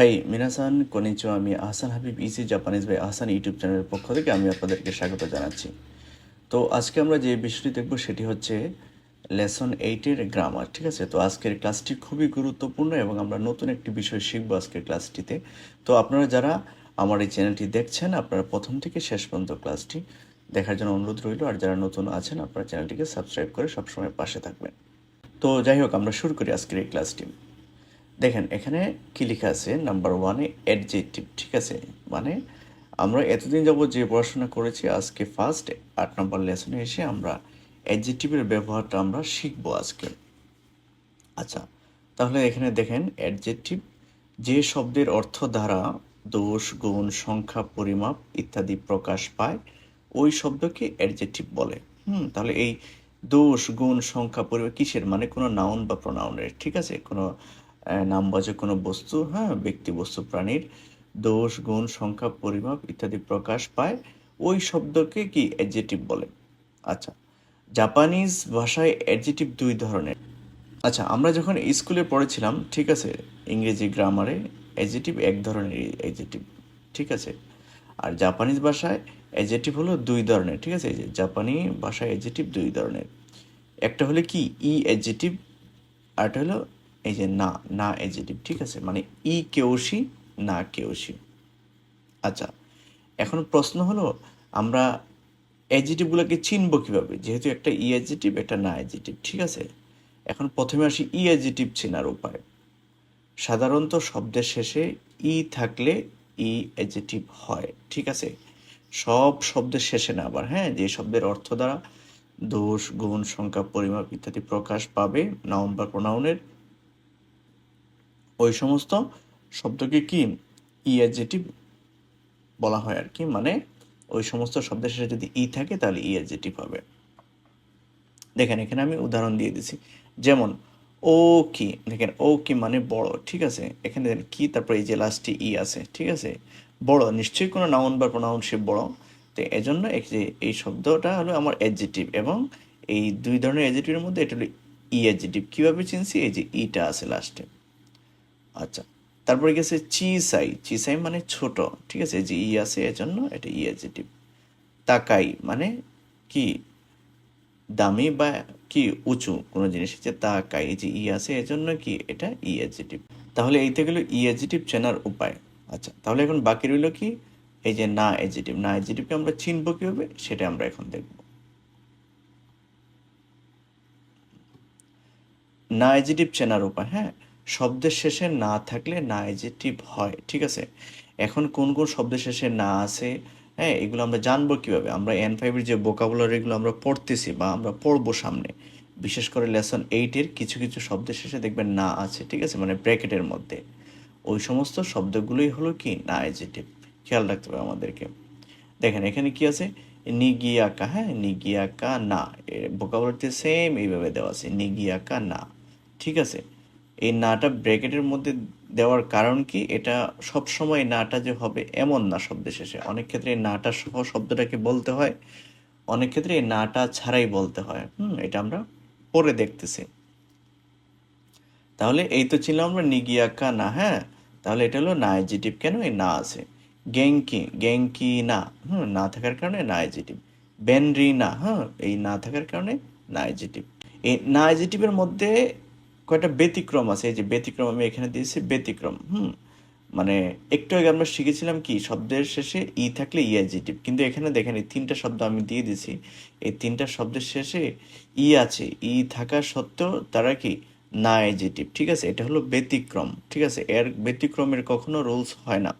High, মিনাসান কনিচো আমি Ahsan Habib easy Japanese by Ahsan YouTube চ্যানেলের পক্ষ থেকে আমি আপনাদেরকে স্বাগত জানাচ্ছি। তো আজকে আমরা যে বিষয়টি দেখব সেটি হচ্ছে লেসন এইটের গ্রামার ঠিক আছে? তো আজকের ক্লাসটি খুবই গুরুত্বপূর্ণ এবং আমরা নতুন একটি বিষয় শিখব আজকের ক্লাসটিতে তো আপনারা যারা আমার এই চ্যানেলটি দেখছেন, আপনারা প্রথম থেকে শেষ পর্যন্ত ক্লাসটি দেখার জন্য অনুরোধ রইল। আর যারা নতুন আছেন, আপনারা চ্যানেলটিকে সাবস্ক্রাইব করে সবসময় পাশে থাকবেন। তো যাই হোক, আমরা শুরু করি আজকের এই ক্লাসটি দেখেন, এখানে কি লেখা আছে? নাম্বার ওয়ানে অ্যাডজেক্টিভ ঠিক আছে? মানে আমরা এতদিন যাব যে পড়াশোনা করেছি, আজকে ফার্স্ট আট নম্বর লেসনে এসে আমরা অ্যাডজেক্টিভের ব্যবহারটা আমরা শিখব আজকে। আচ্ছা তাহলে এখানে দেখেন অ্যাডজেক্টিভ যে শব্দের অর্থ দ্বারা দোষ, গুণ, সংখ্যা, পরিমাপ ইত্যাদি প্রকাশ পায়, ওই শব্দকে অ্যাডজেক্টিভ বলে। হুম, তাহলে এই দোষ, গুণ, সংখ্যা, পরিমাপ কিসের? মানে কোনো নাউন বা প্রোনাউনের ঠিক আছে? কোনো নামবাচক কোনো বস্তু হ্যাঁ ব্যক্তি, বস্তু, প্রাণীর দোষ, গুণ, সংখ্যা, পরিমাপ ইত্যাদি প্রকাশ পায়। ওই শব্দকে কি অ্যাডজেক্টিভ বলে? আচ্ছা জাপানিজ ভাষায় অ্যাডজেক্টিভ দুই ধরনের। আচ্ছা আমরা যখন স্কুলে পড়েছিলাম, ঠিক আছে, ইংরেজি গ্রামারে অ্যাডজেক্টিভ এক ধরনের অ্যাডজেক্টিভ ঠিক আছে? আর জাপানিজ ভাষায় অ্যাডজেক্টিভ হলো দুই ধরনের, ঠিক আছে? জাপানি ভাষায় অ্যাডজেক্টিভ দুই ধরনের। একটা হলো কি? ই অ্যাডজেক্টিভ আরটা হলো এই যে না না অ্যাডজেক্টিভ ঠিক আছে? মানে ই কেউসি, না কেউসি। আচ্ছা এখন প্রশ্ন হলো, আমরা অ্যাডজেটিভগুলোকে চিনব কীভাবে? যেহেতু একটা ই অ্যাডজেটিভ একটা না অ্যাডজেটিভ ঠিক আছে? এখন প্রথমে আসি ই অ্যাডজেটিভ চেনার উপায়। সাধারণত শব্দের শেষে ই থাকলে ই অ্যাডজেটিভ হয়, ঠিক আছে? সব শব্দের শেষে না আবার হ্যাঁ? যে শব্দের অর্থ দ্বারা দোষ, গুণ, সংখ্যা, পরিমাপ ইত্যাদি প্রকাশ পাবে নাউন বা প্রোনাউনের। ওই সমস্ত শব্দকে কি? ই অ্যাডজেটিভ বলা হয় আর কি মানে ওই সমস্ত শব্দের শেষে যদি ই থাকে, তাহলে ই অ্যাডজেটিভ হবে। দেখেন, এখানে আমি উদাহরণ দিয়ে দিছি। যেমন, ও কি, দেখেন, ও কি মানে বড়, ঠিক আছে? এখানে দেখেন, কি, তারপর এই যে লাস্টে ই আছে, ঠিক আছে? বড়, নিশ্চয়ই কোনো নাউন বা প্রোনাউন সে বড়। তো এজন্য এই শব্দটা হলো আমার অ্যাডজেটিভ এবং এই দুই ধরনের অ্যাডজেটিভের মধ্যে এটা হলো ই অ্যাডজেটিভ কীভাবে চিনছি? এই যে ইটা আছে লাস্টে আচ্ছা তারপরে গেছে চিসাই। চিসাই মানে ছোট, ঠিক আছে? যে ই আছে এর জন্য এটা ই অ্যাডজেটিভ তাকাই মানে কি? দামি বা কি? উঁচু, কোনো জিনিস হচ্ছে তাকাই। যে ই আছে, এজন্য কি? এটা ই অ্যাডজেটিভ তাহলে এইটা গেল ই অ্যাডজেটিভ চেনার উপায়। আচ্ছা তাহলে এখন বাকি রইল কি? এই যে না অ্যাডজেটিভ না অ্যাডজেটিভকে আমরা চিনবো কীভাবে? সেটা আমরা এখন দেখব। না অ্যাডজেটিভ চেনার উপায় হ্যাঁ? শব্দের শেষে না থাকলে না অ্যাডজেটিভ হয়, ঠিক আছে? এখন কোন কোন শব্দের শেষে না আছে হ্যাঁ এগুলো আমরা জানব কীভাবে? আমরা এন ফাইভের যে বোকাবুলারিগুলো আমরা পড়তেছি বা আমরা পড়ব সামনে, বিশেষ করে লেসন এইটের কিছু কিছু শব্দের শেষে দেখবেন না আছে, ঠিক আছে? মানে ব্র্যাকেটের মধ্যে। ওই সমস্ত শব্দগুলোই হলো কি? না অ্যাডজেটিভ খেয়াল রাখতে হবে আমাদেরকে। দেখেন, এখানে কি আছে? নিগিয়াকা হ্যাঁ? নিগিয়াকা না। বোকাবুলারিতে সেম এইভাবে দেওয়া আছে, নিগিয়াকা না। ঠিক আছে? এই নাটা ব্র্যাকেটের মধ্যে দেওয়ার কারণ কি? এটা সব সময় নাটা যে হবে এমন না শব্দের শেষে। অনেক ক্ষেত্রে এই নাটা সহ শব্দটাকে বলতে হয়, অনেক ক্ষেত্রে এই নাটা ছাড়াই বলতে হয়। হুম, এটা আমরা পরে দেখতেছি। তাহলে এই তো ছিল আমরা নিগিয়াকা না হ্যাঁ? তাহলে এটা হলো না এজিটিভ কেন? এই না আছে। গেঙ্কি গেঙ্কি না। হুম, না থাকার কারণে না এজিটিভ বেনরি না হ্যাঁ এই না থাকার কারণে না এজিটিভ এই না এজিটিভের মধ্যে কয়েকটা ব্যতিক্রম আছে। এই যে ব্যতিক্রম আমি এখানে দিয়েছি, ব্যতিক্রম, হুম? মানে একটু আগে আমরা শিখেছিলাম কি, শব্দের শেষে ই থাকলে ই অ্যাডজেটিভ কিন্তু এখানে দেখেন এই তিনটা শব্দ আমি দিয়ে দিছি এই তিনটা শব্দের শেষে ই আছে। ই থাকা সত্ত্বেও তারা কি? না অ্যাডজেটিভ ঠিক আছে? এটা হলো ব্যতিক্রম, ঠিক আছে? এর ব্যতিক্রমের কখনো রুলস হয় না।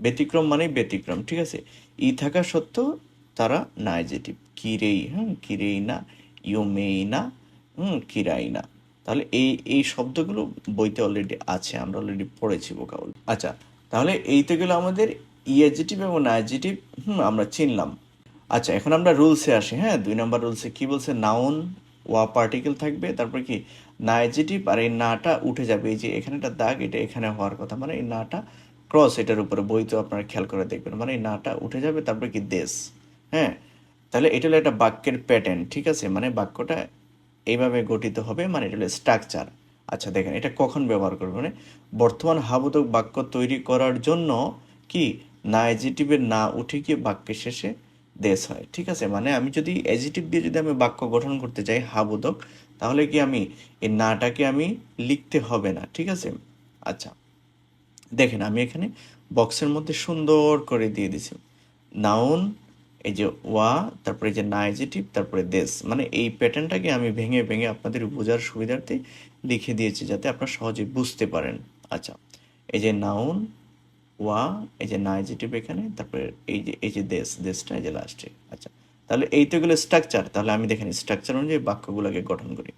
ব্যতিক্রম মানেই ব্যতিক্রম, ঠিক আছে? ই থাকা সত্ত্বেও তারা না অ্যাডজেটিভ কিরেই, হুম? কিরেই না ইউমেই না, হুম? কিরাই না। তাহলে এই এই শব্দগুলো বইতে অলরেডি আছে, আমরা অলরেডি পড়েছি বোকাবল আচ্ছা তাহলে এইতে গেলো আমাদের ইএজিটিভ এবং নাইজেটিভ হুম, আমরা চিনলাম। আচ্ছা এখন আমরা রুলসে আসি হ্যাঁ? দুই নম্বর রুলসে কি বলছে? নাউন ওয়া পার্টিকেল থাকবে, তারপর কি? নাইজেটিভ আর এই নাটা উঠে যাবে, এই যে এখানে একটা দাগ, এটা এখানে হওয়ার কথা মানে এই নাটা ক্রস এটার উপরে বই তো আপনারা খেয়াল করে দেখবেন মানে এই নাটা উঠে যাবে, তারপরে কি দেশ হ্যাঁ? তাহলে এটা হলো একটা বাক্যের প্যাটার্ন ঠিক আছে? মানে বাক্যটা এইভাবে গঠিত হবে মানে এটা হলো স্ট্রাকচার আচ্ছা দেখেন, এটা কখন ব্যবহার করবে? মানে বর্তমান হাবোধক বাক্য তৈরি করার জন্য কি? না এজিটিভের না উঠে গিয়ে বাক্যের শেষে দেশ হয়, ঠিক আছে? মানে আমি যদি এজিটিভ দিয়ে যদি আমি বাক্য গঠন করতে চাই হাবোধক তাহলে কি আমি এই নাটাকে আমি লিখতে হবে না, ঠিক আছে? আচ্ছা দেখেন, আমি এখানে বক্সের মধ্যে সুন্দর করে দিয়ে দিছি নাউন এই যে ওয়া, তারপরে যে নাইজেটিভ, তারপরে দেশ মানে এই প্যাটার্নটাকে আমি ভেঙে ভেঙে আপনাদের বোঝার সুবিধার্থে লিখে দিয়েছি যাতে আপনারা সহজে বুঝতে পারেন। আচ্ছা এই যে নাউন, ওয়া, এই যে নাইজেটিভ এখানে, তারপরে এই যে এই যে দেশ, দেশটা এই যে লাস্টে আচ্ছা তাহলে এই তো গেলো স্ট্রাকচার তাহলে আমি দেখেন স্ট্রাকচার অনুযায়ী বাক্যগুলোকে গঠন করি।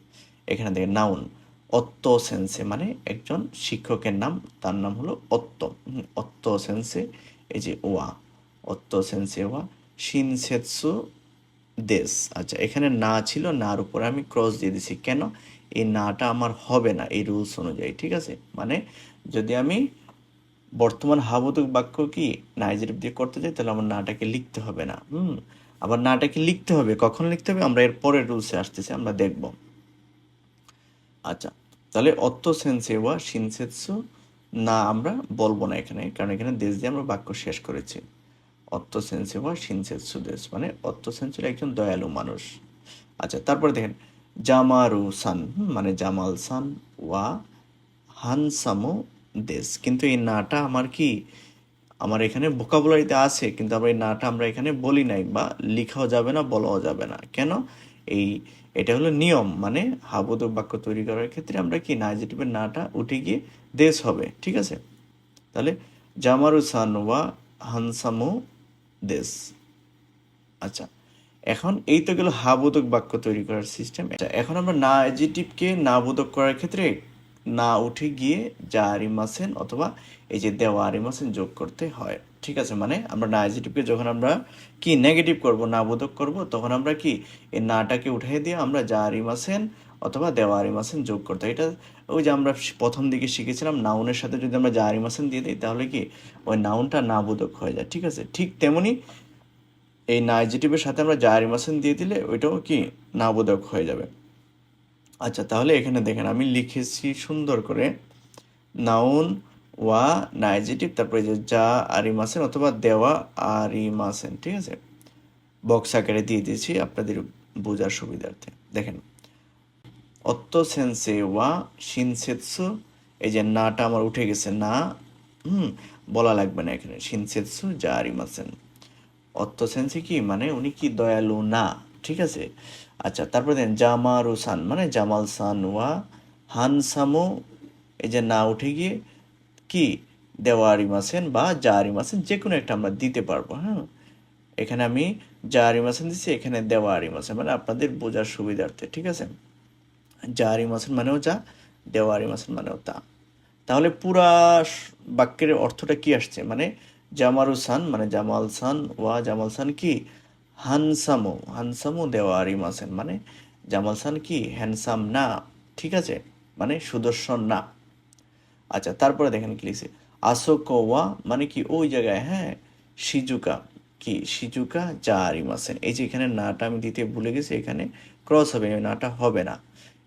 এখানে দেখেন নাউন, অত্ত সেন্সে মানে একজন শিক্ষকের নাম, তার নাম হলো অত্ত। অত্ত সেন্সে এই যে ওয়া, অত্ত সেন্সে ওয়া শিনসেৎসু দেশ। আচ্ছা এখানে না ছিল, নার উপরে আমি ক্রস দিয়ে দিছি। কেন? এই নাটা আমার হবে না, এই রুলস অনুযায়ী, ঠিক আছে? মানে যদি আমি বর্তমান হাবোধক বাক্য কি নাইজেটিভ দিয়ে করতে চাই তাহলে আমার নাটাকে লিখতে হবে না। হুম? আবার নাটাকে লিখতে হবে, কখন লিখতে হবে? আমরা এর পরের রুলসে আসতেছি, আমরা দেখব। আচ্ছা তাহলে অত্ত সেন্সে ওয়া, শিনসেৎসু, না আমরা বলব না এখানে, কারণ এখানে দেশ দিয়ে আমরা বাক্য শেষ করেছি। অত্ত সেন্সে ওয়া শিনসেৎসু দেশ মানে অত্ত সেন্সের একজন দয়ালু মানুষ। আচ্ছা তারপরে দেখেন জামারু সান মানে জামাল সান ওয়া হানসামো দেশ। কিন্তু এই নাটা আমার কি, আমার এখানে ভোকাবুলারিতে আছে, কিন্তু আমরা এই নাটা আমরা এখানে বলি নাই বা লিখাও যাবে না, বলাও যাবে না। কেন? এই, এটা হলো নিয়ম মানে হাবোধক বাক্য তৈরি করার ক্ষেত্রে আমরা কি নাইজেটিভের নাটা উঠে গিয়ে দেশ হবে, ঠিক আছে? তাহলে জামারু সান ওয়া হানসামো দেশ আচ্ছা এখন এই তো গেল হাবোধক বাক্য তৈরি করার সিস্টেম এখন আমরা না এজিটিভকে না বোধক করার ক্ষেত্রে না উঠে গিয়ে যা আরিমাসেন অথবা এই যে দেওয়া আরিমাসেন যোগ করতে হয়। ঠিক আছে মানে আমরা না এজিটিভকে যখন আমরা কি নেগেটিভ করব না বোধক করব, তখন আমরা কি এই নাটাকে উঠিয়ে দিয়ে আমরা যা আরিমাসেন অথবা দেওয়া আরিমাসেন যোগ করতে হয়। এটা ওই যে আমরা প্রথম দিকে শিখেছিলাম নাউনের সাথে যদি আমরা যা আরিমাসেন দিয়ে দিই, তাহলে কি ওই নাউনটা না বোধক হয়ে যায়, ঠিক আছে? ঠিক তেমনি এই নাইজেটিভের সাথে আমরা জারিমাসেন দিয়ে দিলে ওইটাও কি নাবোধক হয়ে যাবে। আচ্ছা তাহলে এখানে দেখেন, আমি লিখেছি সুন্দর করে নাউন ওয়া নাইজেটিভ তারপরে যে যা আরিমাসেন অথবা দেওয়া আরিমাসেন ঠিক আছে? বক্স আকারে দিয়ে দিয়েছি আপনাদের বোঝার সুবিধার্থে। দেখেন অত্ত সেন্সে ওয়া শিনসেৎসু। এই যে নাটা আমার উঠে গেছে, না, হুম, বলা লাগবে না এখানে। শিনসেৎসু যা আরিমাসেন অর্থ সেন্সে কি? মানে উনি কি দয়ালু? না, ঠিক আছে। আচ্ছা তারপরে দেন জামারু সান মানে জামাল সান ওয়া হানসামু, এই যে না উঠে গিয়ে কি? দেওয়ারি মাসেন বা জারি মাসেন যে কোনো একটা আমরা দিতে পারব হ্যাঁ। এখানে আমি জারি মাসেন দিচ্ছি এখানে দেওয়ারি মাসেন মানে আপনাদের বোঝার সুবিধার্থে, ঠিক আছে? জারি মাসেন মানেও যা, দেওয়ারি মাসেন মানেও তা। তাহলে পুরা বাক্যের অর্থটা কি আসছে? মানে জামারু সান মানে জামাল সান, ওয়া জামাল সান কি? হানসামো হানসামো দেওয়ারি মাসেন মানে জামাল সান কি? হ্যান্ডসাম না, ঠিক আছে? মানে সুদর্শন না। আচ্ছা তারপরে দেখেন কি লিখছে আসোকো ওয়া মানে কি ওই জায়গায় হ্যাঁ? সিজুকা কি? সিজুকা জারি মাসেন এই যে এখানে নাটা আমি দিতে ভুলে গেছি, এখানে ক্রস হবে নাটা হবে না।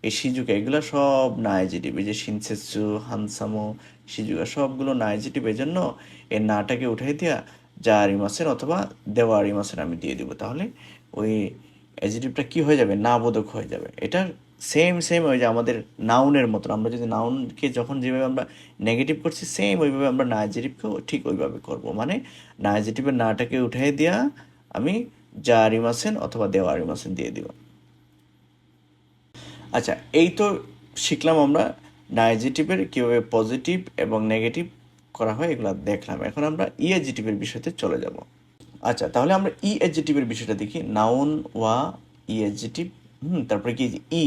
এই সিজুকা, এগুলো সব নাইজেটিভ এই যে শিনসেসু হানসামো, সিজুকা, সবগুলো নাইজেটিভ এই জন্য এই নাটাকে উঠাই দিয়া জারি মাসেন অথবা দেওয়ারি মাসেন আমি দিয়ে দিব। তাহলে ওই অ্যাজিটিভটা কি হয়ে যাবে? না বোধক হয়ে যাবে। এটা সেম সেম ওই যে আমাদের নাউনের মতো। আমরা যদি নাউনকে যখন যেভাবে আমরা নেগেটিভ করছি সেম ওইভাবে আমরা নাইজেটিভকেও ঠিক ওইভাবে করব। মানে নাইজেটিভের নাটাকে উঠাই দিয়া আমি জারি মাসেন অথবা দেওয়ারি মাসেন দিয়ে দিব। আচ্ছা এই তো শিখলাম আমরা নাইজেটিভের কীভাবে পজিটিভ এবং নেগেটিভ করা হয়, এগুলো দেখলাম। এখন আমরা ইএজিটিভের বিষয়তে চলে যাব। আচ্ছা তাহলে আমরা ই এজিটিভের বিষয়টা দেখি। নাউন ওয়া ই এজিটিভ হুম, তারপরে কি ই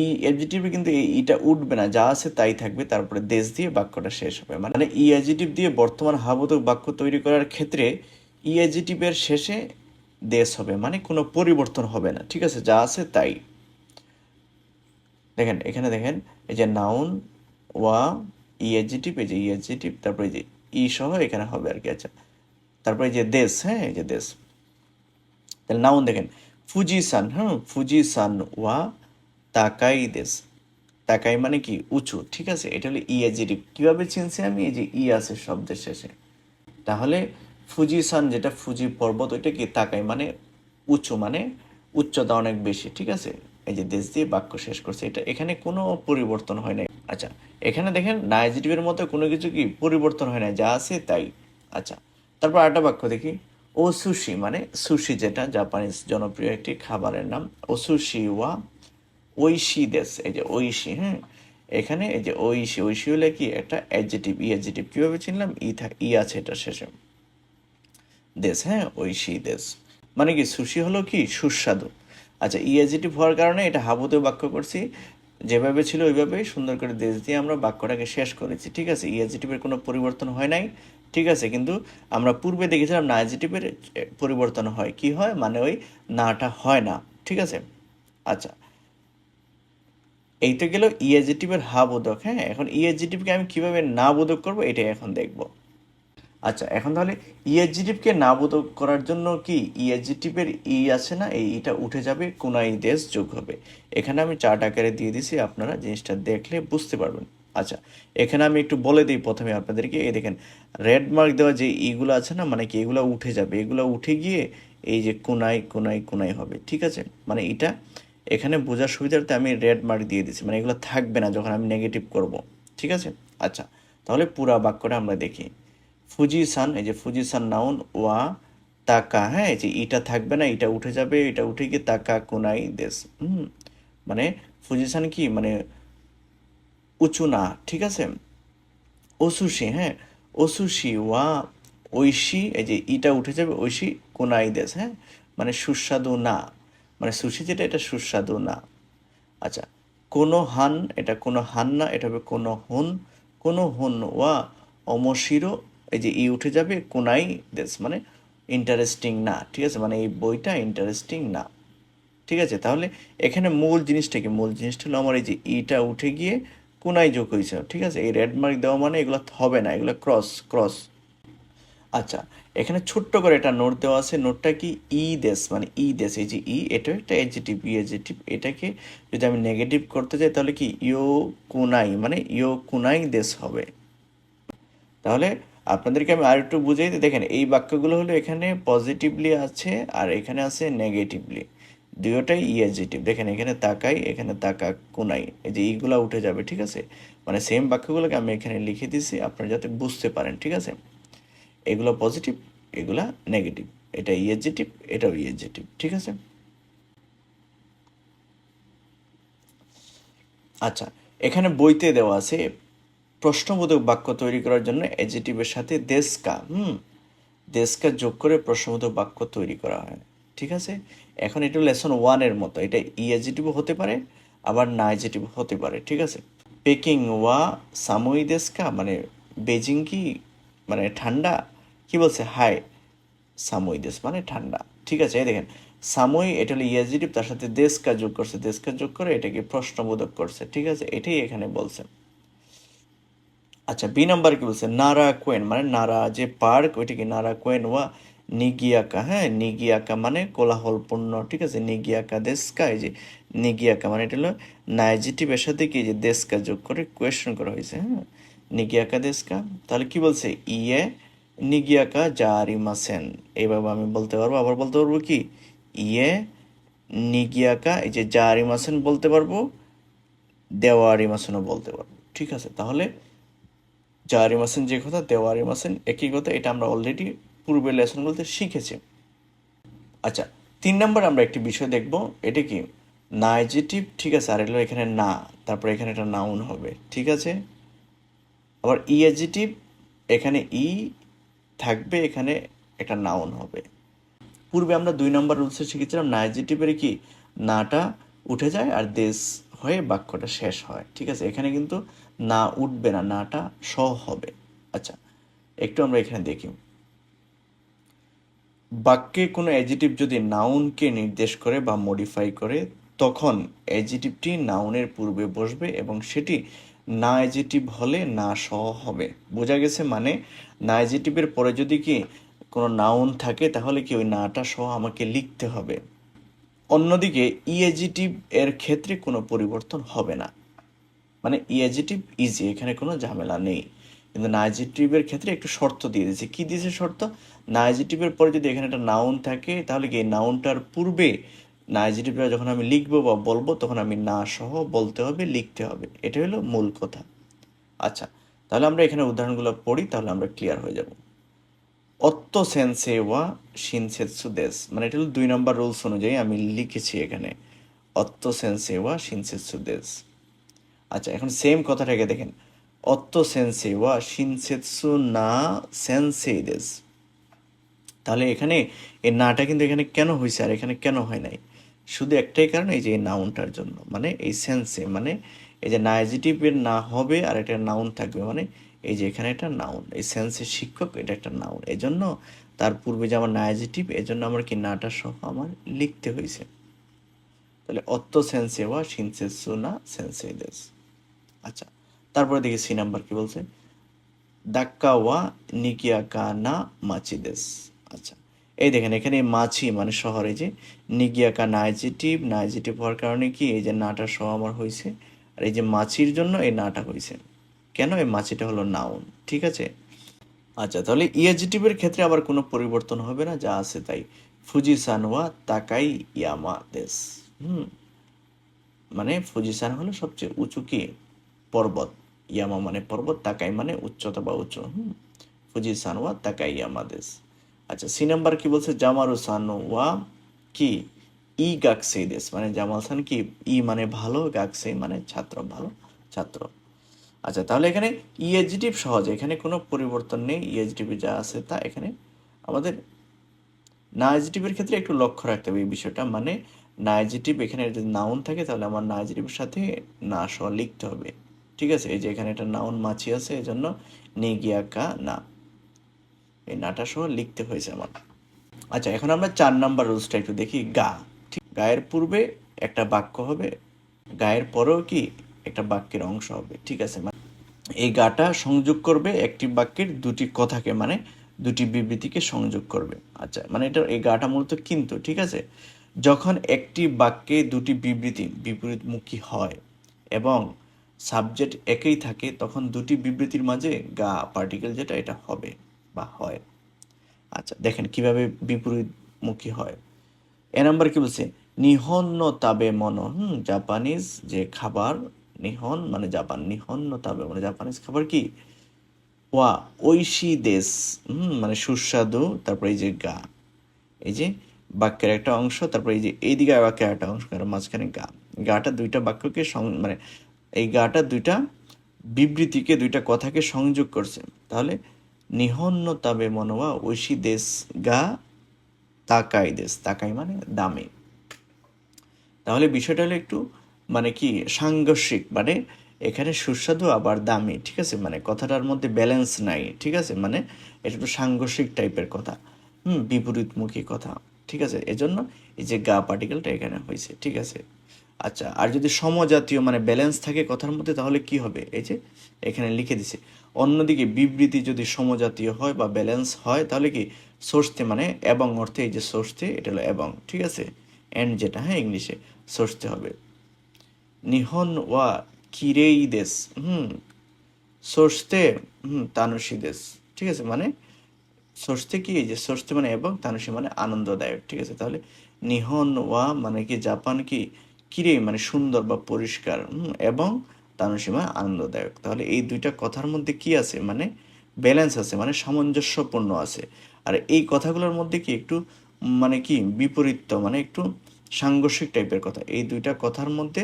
ই এজিটিভে কিন্তু ইটা উঠবে না, যা আছে তাই থাকবে, তারপরে দেশ দিয়ে বাক্যটা শেষ হবে। মানে ই এজিটিভ দিয়ে বর্তমান হাবোধক বাক্য তৈরি করার ক্ষেত্রে ই এজিটিভের শেষে দেশ হবে মানে কোনো পরিবর্তন হবে না, ঠিক আছে? যা আছে তাই। দেখেন, এখানে দেখেন, এই যে নাউন ওয়া ইএজিটিভ এই যে ইএজিটিভ তারপরে যে ই সহ এখানে হবে আর কি আচ্ছা। তারপরে যে দেশ হ্যাঁ এই যে দেশ তাহলে নাউন দেখেন ফুজি সান হ্যাঁ ফুজি সান ওয়া তাকাই দেশ তাকাই মানে কি? উঁচু, ঠিক আছে? এটা হলো ই এজিটিভ কীভাবে চিনছি আমি? এই যে ই আছে শব্দের শেষে। তাহলে ফুজিসান যেটা ফুজি পর্বত, ওইটা কি? তাকাই মানে উঁচু মানে উচ্চতা অনেক বেশি, ঠিক আছে? এই যে দেশ দিয়ে বাক্য শেষ করছে, এটা এখানে কোনো পরিবর্তন হয় নাই। আচ্ছা এখানে দেখেন নাইজেটিভের মতো কোনো কিছু কি পরিবর্তন হয় না যা আছে তাই। আচ্ছা তারপর আরেকটা বাক্য দেখি। ও সুশি মানে সুশি যেটা, জাপানিজ জনপ্রিয় একটি খাবারের নাম। ও সুশি ওয়া ঐশি দেশ, এই যে ঐশি হ্যাঁ? এখানে এই যে ঐশি ঐশি হলে কি একটা অ্যাডজেটিভ ই অ্যাডজেটিভ কীভাবে চিনলাম? ই থাক ই আছে এটা শেষে। দেশ হ্যাঁ ঐশী দেশ। মানে কি সুশি হলো কি সুস্বাদু। আচ্ছা ইএজিটিভ হওয়ার কারণে এটা হাবুতে বাক্য করছি। যেভাবে ছিল ওইভাবেই সুন্দর করে দেশ দিয়ে আমরা বাক্যটাকে শেষ করেছি, ঠিক আছে? ইএজিটিভের কোনো পরিবর্তন হয় নাই, ঠিক আছে? কিন্তু আমরা পূর্বে দেখেছিলাম নাইজেটিভের পরিবর্তন হয়। কি হয়? মানে ওই নাটা হয় না, ঠিক আছে? আচ্ছা। এই তো গেল ইএজিটিভের হা বোধক হ্যাঁ? এখন ইএজিটিভকে আমি কীভাবে না বোধক করব? এটাই এখন দেখব। আচ্ছা এখন তাহলে ইএজিটিভকে না বোধক করার জন্য কি ইএজিটিভের ই আছে না? এই ইটা উঠে যাবে কোনাই দেশ যোগ হবে। এখানে আমি চার্ট আকারে দিয়ে দিছি, আপনারা জিনিসটা দেখলে বুঝতে পারবেন। আচ্ছা এখানে আমি একটু বলে দিই প্রথমে আপনাদেরকে। এই দেখেন রেড মার্ক দেওয়া যে ইগুলো আছে না মানে কি এগুলো উঠে যাবে? এগুলো উঠে গিয়ে এই যে কোনাই কোনাই কোনাই হবে, ঠিক আছে? মানে এটা এখানে বোঝার সুবিধার্থে আমি রেড মার্ক দিয়ে দিছি মানে এগুলো থাকবে না যখন আমি নেগেটিভ করব, ঠিক আছে? আচ্ছা তাহলে পুরা বাক্যটা আমরা দেখি। ফুজিসান এই যে ফুজিসান নাউন ওয়া তাকা হ্যাঁ এই যে ইটা থাকবে না এটা উঠে যাবে এটা উঠে গিয়ে তাকা কোনাই দেশ হুম মানে ফুজিসান কি মানে উঁচু না, ঠিক আছে? ওসুশি হ্যাঁ ওসুশি ওয়া ঐশি এই যে ইটা উঠে যাবে ঐশি কোনাই দেশ হ্যাঁ মানে সুস্বাদু না মানে সুশি যেটা, এটা সুস্বাদু না আচ্ছা কোনো হান, এটা কোনো হান না, এটা হবে কোনো হন কোনো হন ওয়া অমশিরো এই যে ই উঠে যাবে কোনাই দেশ মানে ইন্টারেস্টিং না, ঠিক আছে? মানে এই বইটা ইন্টারেস্টিং না, ঠিক আছে? তাহলে এখানে মূল জিনিসটা কি? মূল জিনিসটা হলো আমার এই যে ইটা উঠে গিয়ে কোনাই যোগ হয়েছে ঠিক আছে? এই রেড মার্ক দেওয়া মানে এগুলো হবে না, এগুলো ক্রস ক্রস আচ্ছা এখানে ছোট্ট করে একটা নোট দেওয়া আছে নোটটা কি? ই দেশ মানে ই দেশ এই যে ই, এটা একটা এজেটিভ ই এটাকে যদি আমি নেগেটিভ করতে চাই তাহলে কি? ইও কুনাই মানে ইও কুনাই দেশ হবে। তাহলে আপনাদেরকে আমি আর একটু বুঝাই দেখেন এই বাক্যগুলো হলো এখানে পজিটিভলি আছে আর এখানে আছে নেগেটিভলি দুয়োটাই ইএজিটিভ দেখেন এখানে তাকাই, এখানে তাকা কোনাই এই যে ইগুলা উঠে যাবে, ঠিক আছে? মানে সেম বাক্যগুলোকে আমি এখানে লিখে দিছি, আপনারা যাতে বুঝতে পারেন, ঠিক আছে? এগুলো পজিটিভ এগুলা নেগেটিভ এটা ইএজিটিভ এটাও ইএজিটিভ ঠিক আছে? আচ্ছা এখানে বইতে দেওয়া আছে প্রশ্নবোধক বাক্য তৈরি করার জন্য এজিটিভের সাথে দেশকা, হুম, দেশকা যোগ করে প্রশ্নবোধক বাক্য তৈরি করা হয়। ঠিক আছে? এখন এটা লেসন ওয়ানের মতো। এটা ই এজিটিভও হতে পারে, আবার না এজিটিভ হতে পারে। ঠিক আছে? পেকিং ওয়া সাময়ী দেশকা মানে বেজিং কি মানে ঠান্ডা, কি বলছে? হাই সাময়ী দেশ মানে ঠান্ডা। ঠিক আছে? এই দেখেন সাময়ী এটা হলো ইয়েজিটিভ তার সাথে দেশকা যোগ করছে। দেশকা যোগ করে এটাকে প্রশ্নবোধক করছে। ঠিক আছে? এটাই এখানে বলছে। আচ্ছা বি নাম্বার কি বলছে? নারা কোয়েন মানে নারা যে পার্ক, ওইটাকে নারা কোয়েন ওয়া নিগিয়াকা হ্যাঁ? নিগিয়াকা মানে কোলাহলপূর্ণ, ঠিক আছে? নিগিয়াকা দেশকা, এই যে নিগিয়াকা মানে এটা হলো নাইজেটিভের সাথে কি যে দেশকা যোগ করে কোয়েশন করা হয়েছে হ্যাঁ? নিগিয়াকা দেশকা, তাহলে কি বলছে? ইয়ে নিগিয়াকা জারিমাসেন এইভাবে আমি বলতে পারব, আবার বলতে পারব কি? ইয়ে নিগিয়াকা, এই যে জারিমাসেন বলতে পারব, দেওয়ারিমাসেনও বলতে পারব, ঠিক আছে? তাহলে জারি মাসেন যে কথা, দেওয়ারি মাসেন একই কথা, এটা আমরা অলরেডি পূর্বের লেসনগুলোতে শিখেছি। আচ্ছা তিন নম্বর আমরা একটি বিষয় দেখব, এটা কি? নাইজেটিভ ঠিক আছে আর এগুলো এখানে না, তারপরে এখানে একটা নাউন হবে, ঠিক আছে? আবার ইএজিটিভ এখানে ই থাকবে, এখানে একটা নাউন হবে। পূর্বে আমরা দুই নম্বর রুলসে শিখেছিলাম নাইজেটিভের কি? নাটা উঠে যায় আর দেশ হয়ে বাক্যটা শেষ হয়, ঠিক আছে? এখানে কিন্তু না উঠবে না, নাটা স হবে। আচ্ছা একটু আমরা এখানে দেখি। বাক্যে কোনো অ্যাজিটিভ যদি নাউনকে নির্দেশ করে বা মডিফাই করে, তখন অ্যাজিটিভটি নাউনের পূর্বে বসবে এবং সেটি না অ্যাজিটিভ হলে না স হবে। বোঝা গেছে মানে না অ্যাজিটিভের পরে যদি কি কোনো নাউন থাকে, তাহলে কি ওই নাটা সহ আমাকে লিখতে হবে। অন্যদিকে ইএজিটিভ এর ক্ষেত্রে কোনো পরিবর্তন হবে না। মানে ইয়েজিটিভ ইজি এখানে কোনো ঝামেলা নেই। কিন্তু নাইজেটিভের ক্ষেত্রে একটু শর্ত দিয়ে দিয়েছে। কী দিয়েছে শর্ত? নাইজেটিভের পরে যদি এখানে একটা নাউন থাকে, তাহলে কি এই নাউনটার পূর্বে নাইজেটিভটা যখন আমি লিখব বা বলব, তখন আমি না সহ বলতে হবে, লিখতে হবে। এটা হলো মূল কথা। আচ্ছা তাহলে আমরা এখানে উদাহরণগুলো পড়ি, তাহলে আমরা ক্লিয়ার হয়ে যাব। অত্ত সেন্সে ওয়া শিনসেৎসু দেশ মানে এটা হলো দুই নম্বর রুলস অনুযায়ী আমি লিখেছি এখানে। অত্ত সেন্সে ওয়া শিনসেৎসু দেশ আচ্ছা এখন সেম কথাটাকে দেখেন। অত্ত সেন্সে ওয়া শিনসেৎসু না সেন্সে দেশ তাহলে এখানে এই নাটা কিন্তু এখানে কেন হয়েছে আর এখানে কেন হয় নাই? শুধু একটাই কারণ এই যে এই নাউনটার জন্য মানে এই সেন্সে মানে এই যে নাইজেটিভের না হবে আর একটা নাউন থাকবে মানে এই যে এখানে একটা নাউন এই সেন্সের শিক্ষক এটা একটা নাউন এই জন্য তার পূর্বে যে আমার নাইজেটিভ জন্য আমার কি নাটা সহ আমার লিখতে হয়েছে তাহলে অত্ত সেন্সে ওয়া সিনসেসু না সেন্সে দেশ আচ্ছা তারপরে দেখি সি নাম্বার কি বলছে। দাক্কা ওয়া নিকিয়াকা না মাচিদেস আচ্ছা এই দেখেন এখানে মাছি মানে শহরে যে নিগিয়াকা নাইজেটিভ নাইজেটিভ হওয়ার কারণে কি এই যে নাটা সহ আমার হয়েছে আর এই যে মাছির জন্য এই নাটা হয়েছে কেন এই মাছিটা হলো নাউন ঠিক আছে? আচ্ছা তাহলে ইয়েজিটিভের ক্ষেত্রে আবার কোনো পরিবর্তন হবে না, যা আছে তাই। ফুজিসান ওয়া তাকাই ইয়ামা দেশ। হুম মানে ফুজিসান হলো সবচেয়ে উঁচু কি? পর্বত। ইয়ামা মানে পর্বত, তাকাই মানে উচ্চতা বা উচ্চ। ফুজি ফুজিসান ওয়া, তাকাই ইয়ামা দেশ। আচ্ছা সি নাম্বার কি বলছে? জামারু সানো ওয়া কি? ই গাকসে দেশ। মানে জামাল সান কি? ই মানে ভালো গাকসে মানে ছাত্র, ভালো ছাত্র। আচ্ছা তাহলে এখানে ইএজিটিভ সহজ। এখানে কোনো পরিবর্তন নেই। ইএজিটিভ যা আছে তা এখানে আমাদের নাইজেটিভের ক্ষেত্রে একটু লক্ষ্য রাখতে হবে এই বিষয়টা। মানে নাইজেটিভ এখানে যদি নাউন থাকে, তাহলে আমার নাইজেটিভের সাথে না সহ লিখতে হবে। ঠিক আছে? এই যে এখানে একটা নাউন মাছি আছে এই জন্য নেগিয়াকা না। এই নাটা সহ লিখতে হয়েছে আমার। আচ্ছা এখন আমরা চার নাম্বার রুলসটা একটু দেখি। গা। ঠিক, গায়ের পূর্বে একটা বাক্য হবে, গায়ের পরেও কি একটা বাক্যের অংশ হবে। ঠিক আছে মানে এই গাটা সংযোগ করবে একটি বাক্যের দুটি কথাকে মানে দুটি বিবৃতিকে সংযোগ করবে। আচ্ছা মানে এটা, এই গাটা মূলত কিন্তু, ঠিক আছে? যখন একটি বাক্যে দুটি বিবৃতি বিপরীতমুখী হয় এবং সাবজেক্ট একই থাকে, তখন দুটি বিবৃতির মাঝে গা পার্টিকেল যেটা, এটা হবে বা হয়। আচ্ছা দেখেন কীভাবে বিপরীতমুখী হয়। এ নাম্বার কি বলছে? নিহন্ন তাবে মন হুম, জাপানিজ যে খাবার, নিহন মানে জাপান নিহন্ন তাবে মানে জাপানিজ খাবার কি? ওয়া, ঐশী দেশ, হুম মানে সুস্বাদু, তারপরে এই যে গা, এই যে বাক্যের একটা অংশ, তারপরে এই যে এইদিকে বাক্যের একটা অংশ মাঝখানে গা। গাটা দুইটা বাক্যকে মানে এই গাটা দুইটা বিবৃতিকে, দুইটা কথাকে সংযোগ করছে। তাহলে নিহন্ন তাবে মনোয়া ঐশী দেশ গা তাকাই দেশ। তাকাই মানে দামে। তাহলে বিষয়টা হলো একটু মানে কি সাংঘর্ষিক মানে এখানে সুস্বাদু আবার দামি, ঠিক আছে? মানে কথাটার মধ্যে ব্যালেন্স নাই, ঠিক আছে? মানে এটা একটু সাংঘর্ষিক টাইপের কথা। হুম, বিপরীতমুখী কথা, ঠিক আছে? এজন্য এই যে গা পার্টিকেলটা এখানে হয়েছে, ঠিক আছে? আচ্ছা আর যদি সমজাতীয় মানে ব্যালেন্স থাকে কথার মধ্যে, তাহলে কি হবে? এই যে, এখানে লিখে দিছে। অন্যদিকে বিবৃতি যদি সমজাতীয় হয় বা ব্যালেন্স হয়, তাহলে কি? সোর্সতে মানে এবং অর্থে, এই যে সোর্সতে এটা হলো এবং, ঠিক আছে? এন্ড যেটা হ্যাঁ ইংলিশে সোর্সতে হবে। নিহন ওয়া কিরেই দেশ, হুম সোর্সতে হুম, তানুষি দেশ, ঠিক আছে? মানে সোর্সতে কি? এই যে সোর্সতে মানে এবং, তানুষি মানে আনন্দদায়ক, ঠিক আছে? তাহলে নিহন ওয়া মানে কি? জাপান কি? কিরে মানে সুন্দর বা পরিষ্কার এবং তানুসীমা আনন্দদায়ক। তাহলে এই দুইটা কথার মধ্যে কি আছে? মানে ব্যালেন্স আছে মানে সামঞ্জস্যপূর্ণ আছে। আর এই কথাগুলোর মধ্যে কি একটু মানে কি বিপরীত মানে একটু সাংঘর্ষিক টাইপের কথা? এই দুইটা কথার মধ্যে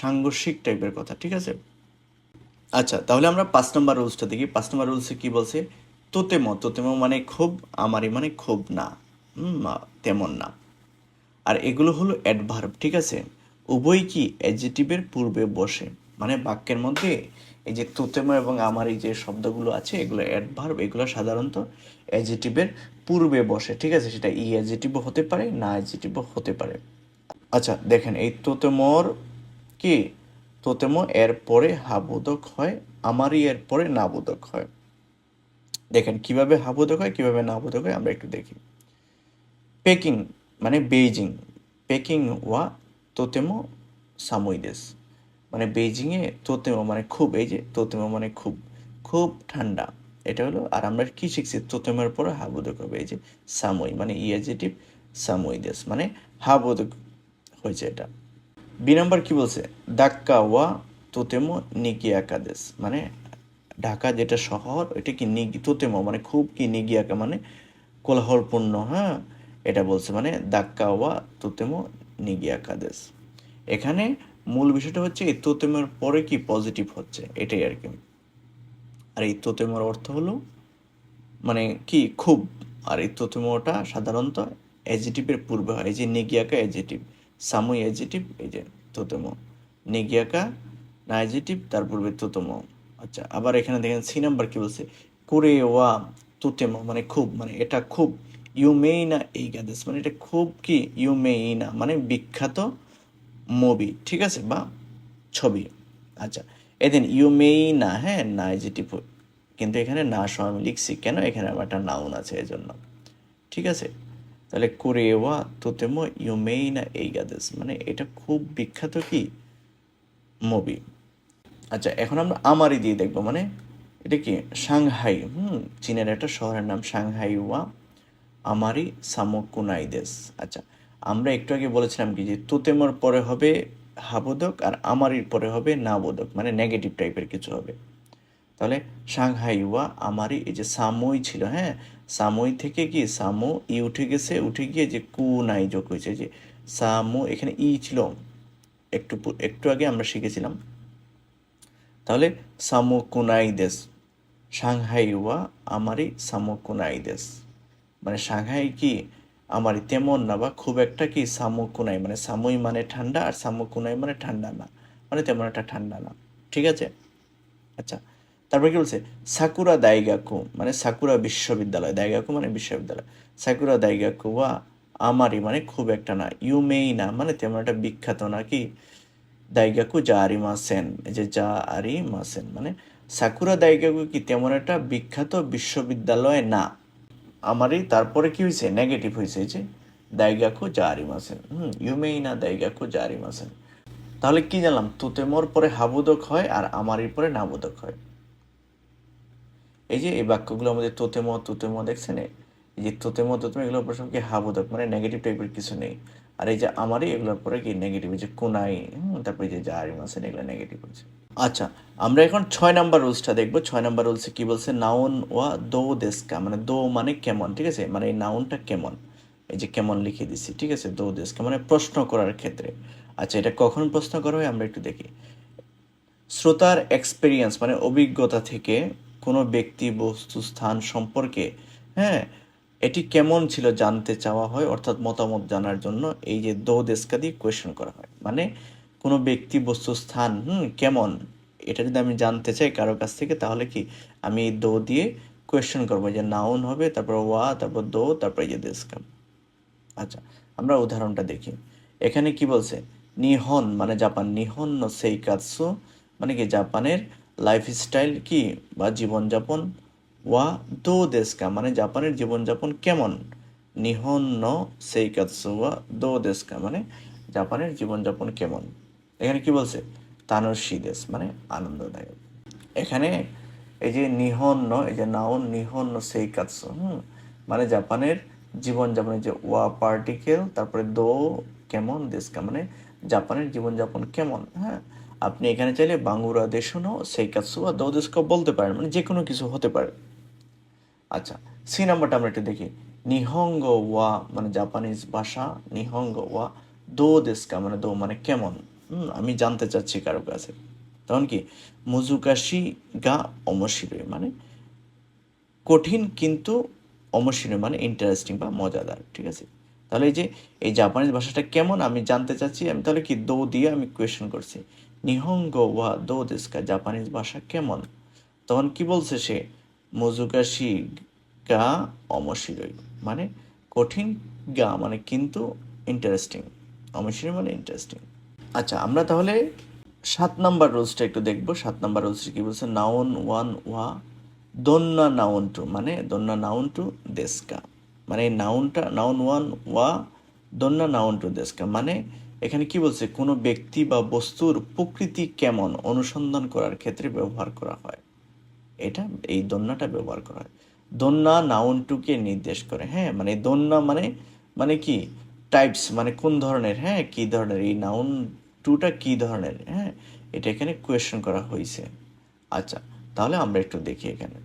সাংঘর্ষিক টাইপের কথা, ঠিক আছে? আচ্ছা তাহলে আমরা পাঁচ নম্বর রুলসটা দেখি। পাঁচ নম্বর রুলসে কি বলছে? তোতেম তোতেম মানে খুব, আমারই মানে খুব না তেমন না। আর এগুলো হলো অ্যাডভার্ব ঠিক আছে? উভয় কি অ্যাডজেটিভের পূর্বে বসে? মানে বাক্যের মধ্যে এই যে তোতেম এবং আমার এই যে শব্দগুলো আছে, এগুলো অ্যাডভার্ব এগুলো সাধারণত অ্যাডজেটিভের পূর্বে বসে। ঠিক আছে? সেটা ই অ্যাডজেটিভও হতে পারে, না অ্যাডজেটিভও হতে পারে। আচ্ছা দেখেন, এই তোতেমর কি? তোতেম এর পরে হাবোধক হয়, আমারই এর পরে নাবোধক হয়। দেখেন, কীভাবে হাবোধক হয়, কীভাবে নাবোধক হয়, আমরা একটু দেখি। পেকিং মানে বেইজিং পেকিং ওয়া তোতেমো সাময়দেশ। মানে বেইজিংয়ে তোতেমো মানে খুব, এই যে তোতেমো মানে খুব খুব ঠান্ডা। এটা হলো, আর আমরা কি শিখছি? তোতেমের পরে হাবোদক হবে, এই যে সাময়িক মানে ইয়েজিটিভ সাময়িক দেশ মানে হাবোদক হয়েছে এটা। বি নাম্বার কি বলছে? দাক্কা ওয়া তোতেমো নিগিয়াকা দেশ। মানে ঢাকা যেটা শহর এটা কি নিগি, তোতেমো মানে খুব কি নিগিয়াকা মানে কোলাহলপূর্ণ হ্যাঁ? এটা বলছে মানে দাক্কা ওয়া তোতেমো নিগিয়াকা দেশ এখানে মূল বিষয়টা হচ্ছে এই তোতেমের পরে কি পজিটিভ হচ্ছে, এটাই আর কি। আর এই তোতেমোর অর্থ হলো মানে কি খুব, আর এই তোতেমোটা সাধারণত এজিটিভের পূর্বে হয়। এই যে নেগিয়াকা এজিটিভ সামুই এজিটিভ এই যে তোতেমো নেগিয়াকা না এজিটিভ তার পূর্বে তোতেমো আচ্ছা আবার এখানে দেখেন সি নাম্বার কি বলছে? করে ওয়া তোতেমো মানে খুব মানে এটা খুব ইউমেই না এই গাদেশ মানে এটা খুব কি ইউমেইনা মানে বিখ্যাত মুভি ঠিক আছে? বা ছবি। আচ্ছা এদিন ইউমেই না হ্যাঁ না এজিটিভ কিন্তু এখানে না সহ আমি লিখছি, কেন? এখানে আমার একটা নাউন আছে এই জন্য ঠিক আছে? তাহলে কোরেওয়া তোতেমো ইউমেই না এই গাদেস মানে এটা খুব বিখ্যাত কি? মুভি আচ্ছা এখন আমরা আমারই দিয়ে দেখব মানে এটা কি? সাংহাই, হুম, চীনের একটা শহরের নাম সাংহাই ওয়া। আমারই সামকুনাই দেশ আচ্ছা আমরা একটু আগে বলেছিলাম কি যে তোতেমোর পরে হবে হাবোদক আর আমারির পরে হবে নাবোদক মানে নেগেটিভ টাইপের কিছু হবে। তাহলে সাংহাই ওয়া আমারই, এই যে সামুই ছিল হ্যাঁ? সামুই থেকে কি? সামু, ই উঠে গেছে, উঠে গিয়ে যে কু নাই যোগ হয়েছে, যে সামু, এখানে ই ছিল। একটু একটু আগে আমরা শিখেছিলাম। তাহলে সামুকুনাই দেশ সাংহাই ওয়া আমারই সামুকুনাই দেশ মানে সাংহাই কি আমার তেমন না বা খুব একটা কি সামুকুনাই মানে সামুই মানে ঠান্ডা আর সামুকুনাই মানে ঠান্ডা না। মানে তেমন একটা ঠান্ডা না। ঠিক আছে? আচ্ছা তারপরে কি বলছে? সাকুরা দাইগাকু মানে সাকুরা বিশ্ববিদ্যালয়। দাইগাকু মানে বিশ্ববিদ্যালয়। সাকুরা দাইগাকু ওয়া আমারই মানে খুব একটা না। ইউমেই না মানে তেমন একটা বিখ্যাত না কি? দাইগাকু জারিমাসেন এই যে জারিমাসেন মানে সাকুরা দাইগাকু কি তেমন একটা বিখ্যাত বিশ্ববিদ্যালয় না? আমারই তারপরে কি হয়েছে? নেগেটিভ হয়েছে যে দাইগাকু জারিমাসেন হুম ইউমেই না জারি মাসেন তাহলে কি জানলাম? তুতেমোর পরে হাবোদক হয় আর আমারই পরে নাবোদক হয়। এই যে এই বাক্যগুলো আমাদের তোতেমো তুতেমো দেখছেন? এই যে তোতেমো তোতেমো এগুলোর উপর সব কি হাবোদক মানে নেগেটিভ টাইপের কিছু নেই। আর এই যে আমারই এগুলোর পরে কি নেগেটিভ যে কোনাই হুম, তারপরে যে জারি মাসেন এগুলো নেগেটিভ হচ্ছে আচ্ছা আমরা এখন ছয় নাম্বার রুলসটা দেখব। ছয় নাম্বার রুলসে কি বলছে? নাউন ওয়া দো দেশকা মানে দো মানে কেমন, ঠিক আছে? মানে এই নাউনটা কেমন? এই যে কেমন লিখে দিছি, ঠিক আছে? দো দেশকা মানে প্রশ্ন করার ক্ষেত্রে। আচ্ছা এটা কখন প্রশ্ন করা হয় আমরা একটু দেখি। শ্রোতার এক্সপিরিয়েন্স মানে অভিজ্ঞতা থেকে কোনো ব্যক্তি বস্তু স্থান সম্পর্কে হ্যাঁ এটি কেমন ছিল জানতে চাওয়া হয়, অর্থাৎ মতামত জানার জন্য এই যে দো দেশকা দিয়ে কোয়েশন করা হয়। মানে কোনো ব্যক্তি বস্তু স্থান, হুম, কেমন? এটা যদি আমি জানতে চাই কারও কাছ থেকে, তাহলে কি আমি দো দিয়ে কোয়েশ্চেন করব? যে নাউন হবে, তারপর ওয়া তারপর দো, তারপর যে দেশকা আচ্ছা আমরা উদাহরণটা দেখি। এখানে কি বলছে? নিহন মানে জাপান, নিহন নো সেইকাৎসু মানে কি জাপানের লাইফস্টাইল কি বা জীবনযাপন? ওয়া দো দেশকা মানে জাপানের জীবনযাপন কেমন? নিহন নো সেইকাৎসু ওয়া দো দেশকা মানে জাপানের জীবনযাপন কেমন? এখানে কি বলছে? তানসি দেশ মানে আনন্দদায়ক। এখানে এই যে নিহন্ন, এই যে নাউন নিহন্ন সেই কাৎসু হুম? মানে জাপানের জীবনযাপনের যে ওয়া পার্টিকেল, তারপরে দো কেমন দেশকা মানে জাপানের জীবনযাপন কেমন হ্যাঁ? আপনি এখানে চাইলে বাঙ্গুরা দেশনও সেই কাৎসু বা দো দেশকা বলতে পারেন মানে যে কোনো কিছু হতে পারে। আচ্ছা সি নাম্বারটা আমরা একটু দেখি। নিহঙ্গ ওয়া মানে জাপানিজ ভাষা, নিহঙ্গ ওয়া, দো দেশকা মানে দো মানে কেমন? আমি জানতে চাচ্ছি কারও কাছে। তখন কি মুজুকাশি গা অমশিবে মানে কঠিন কিন্তু অমসীন মানে ইন্টারেস্টিং বা মজাদার, ঠিক আছে? তাহলে এই যে, এই জাপানিজ ভাষাটা কেমন আমি জানতে চাচ্ছি, আমি তাহলে কি দো দিয়ে আমি কোয়েশন করছি। নিহঙ্গ ওয়া দো দেশকা জাপানিজ ভাষা কেমন? তখন কি বলছে সে? মজুকাশি গা অমশিরই মানে কঠিন গা মানে কিন্তু ইন্টারেস্টিং অমশিরই মানে ইন্টারেস্টিং আচ্ছা আমরা তাহলে সাত নাম্বার রুলসটা একটু দেখব। সাত নাম্বার রুলসটা কি বলছে? নাউন ওয়ান ওয়া দন্না নাউন টু মানে দন্না নাউন টু দেশকা মানে এই নাউনটা নাউন ওয়ান ওয়া দন্না নাউন টু দেশকা মানে এখানে কি বলছে? কোনো ব্যক্তি বা বস্তুর প্রকৃতি কেমন অনুসন্ধান করার ক্ষেত্রে ব্যবহার করা হয়। এটা, এই দন্যাটা ব্যবহার করা হয়। দন্যা নাউন টুকে নির্দেশ করে হ্যাঁ? মানে দন্যা মানে মানে কি? টাইপস মানে কোন ধরনের? হ্যাঁ কি ধরনের? এই নাউন টুটা কি ধরনের? হ্যাঁ এটা এখানে কোয়েশ্চেন করা হয়েছে। আচ্ছা তাহলে আমরা একটু দেখি এখানে।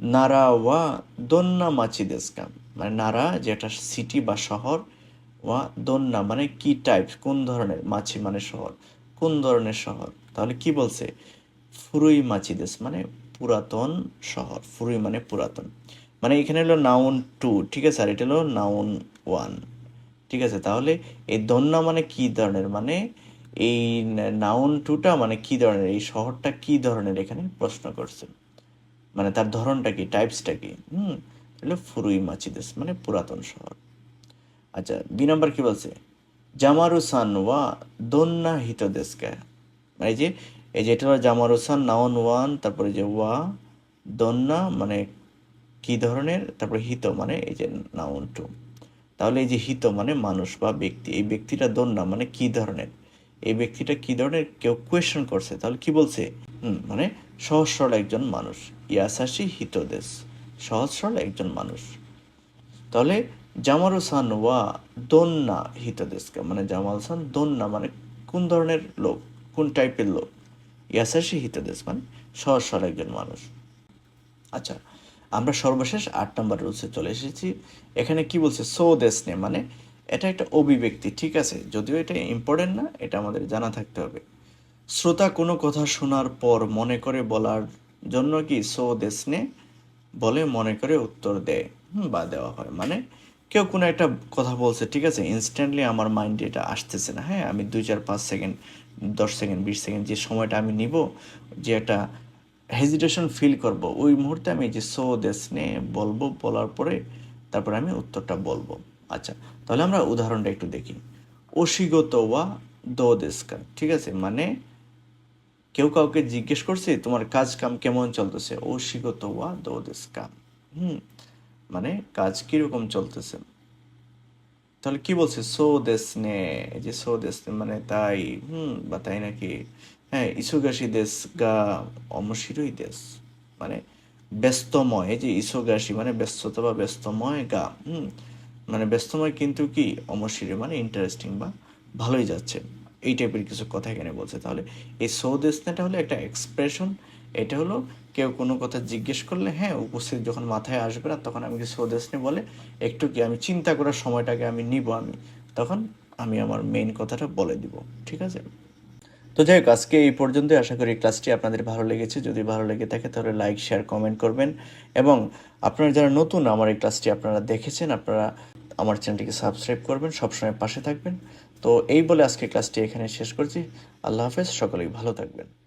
নারা ওয়া দন্যা মাছি দেশকাম মানে নারা যেটা সিটি বা শহর, ওয়া দন্যা মানে কি টাইপ কোন ধরনের? মাছি মানে শহর। কোন ধরনের শহর? তাহলে কি বলছে? ফুরুই মাছি দেশ মানে পুরাতন শহর। ফুরুই মানে পুরাতন। মানে এখানে হলো নাউন টু ঠিক আছে? আর এটা হলো নাউন ওয়ান ঠিক আছে, তাহলে এই দন্যা মানে কি ধরনের? মানে এই নাউন টুটা মানে কি ধরনের? এই শহরটা কি ধরনের এখানে প্রশ্ন করছে মানে তার ধরনটা কি টাইপসটা কি? হুম হলো ফুরুই মাচিদেস মানে পুরাতন শহর। আচ্ছা বি নম্বর কি বলছে? জামারুসান ওয়া দন্যা হিতদেশকা। মানে যে, এই যে এটা হলো জামারুসান নাউন ওয়ান তারপরে যে ওয়া দন্যা মানে কি ধরনের? তারপরে হিত মানে এই যে নাউন টু তাহলে এই যে হিত মানে মানুষ বা ব্যক্তি, এই ব্যক্তিটা দন্যা মানে কি ধরনের? এই ব্যক্তিটা কি ধরনের? কেউ কোয়েশ্চেন করছে, তাহলে কি বলছে? মানে সহজ সরল একজন মানুষ। ইয়াসাসি হিতদেশ, সহজ সরল একজন মানুষ। তাহলে জামারু সান ওয়া দন্যা হিতদেশকে মানে জামাল সান দন্যা মানে কোন ধরনের লোক? কোন টাইপের লোক? ইয়াসাসি হিতদেশ মানে সহজ সরল একজন মানুষ। আচ্ছা আমরা সর্বশেষ আট নম্বর রুলসে চলে এসেছি। এখানে কি বলছে? সো দেশ নে মানে এটা একটা অভিব্যক্তি, ঠিক আছে? যদিও এটা ইম্পর্টেন্ট না, এটা আমাদের জানা থাকতে হবে। শ্রোতা কোনো কথা শোনার পর মনে করে বলার জন্য কি সো দেশ নে বলে মনে করে উত্তর দেয়? বা দেওয়া হয়। মানে কেউ কোনো একটা কথা বলছে, ঠিক আছে? ইনস্ট্যান্টলি আমার মাইন্ডে এটা আসতেছে না। হ্যাঁ আমি দুই চার পাঁচ সেকেন্ড, দশ সেকেন্ড, বিশ সেকেন্ড যে সময়টা আমি নিব, যে একটা হেজিটেশন ফিল করব। ওই মুহূর্তে আমি যে সো দেশ নে বলব, বলার পরে তারপরে আমি উত্তরটা বলব। আচ্ছা তাহলে আমরা উদাহরণটা একটু দেখি। অসিগত ওয়া দো দেশকা ঠিক আছে? মানে কেউ কাউকে জিজ্ঞেস করছে, তোমার কাজ কাম কেমন চলতেছে? অসিগত ওয়া দো দেশকা হুম মানে কাজ কীরকম চলতেছে? তাহলে কি বলছে? সো দেশ নে যে সো দেশ মানে তাই, হুম, বা তাই নাকি? হ্যাঁ ইসুগাসী দেশ গা অমশিরই দেশ। মানে ব্যস্তময়, যে ইসোগাসী মানে ব্যস্ততা বা ব্যস্তময় গা, হুম মানে ব্যস্তময় কিন্তু কি অমশিরে মানে ইন্টারেস্টিং বা ভালোই যাচ্ছে। এই টাইপের কিছু কথা এখানে বলছে। তাহলে এই সৌদেশনাটা হলো একটা এক্সপ্রেশন এটা হলো কেউ কোনো কথা জিজ্ঞেস করলে হ্যাঁ উপস্থিত যখন মাথায় আসবে না, তখন আমি কি সৌদেশনে বলে, একটু কি আমি চিন্তা করার সময়টাকে আমি নিব আমি? তখন আমি আমার মেইন কথাটা বলে দিব, ঠিক আছে? তো যাই হোক, আজকে এই পর্যন্তই। আশা করি ক্লাসটি আপনাদের ভালো লেগেছে। যদি ভালো লেগে থাকে, তাহলে লাইক শেয়ার কমেন্ট করবেন। এবং আপনারা যারা নতুন আমার এই ক্লাসটি আপনারা দেখেছেন, আপনারা আমার চ্যানেলটিকে সাবস্ক্রাইব করবেন, সবসময় পাশে থাকবেন। তো এই বলে আজকে ক্লাসটি এখানে শেষ করছি। আল্লাহ হাফেজ, সকলেই ভালো থাকবেন।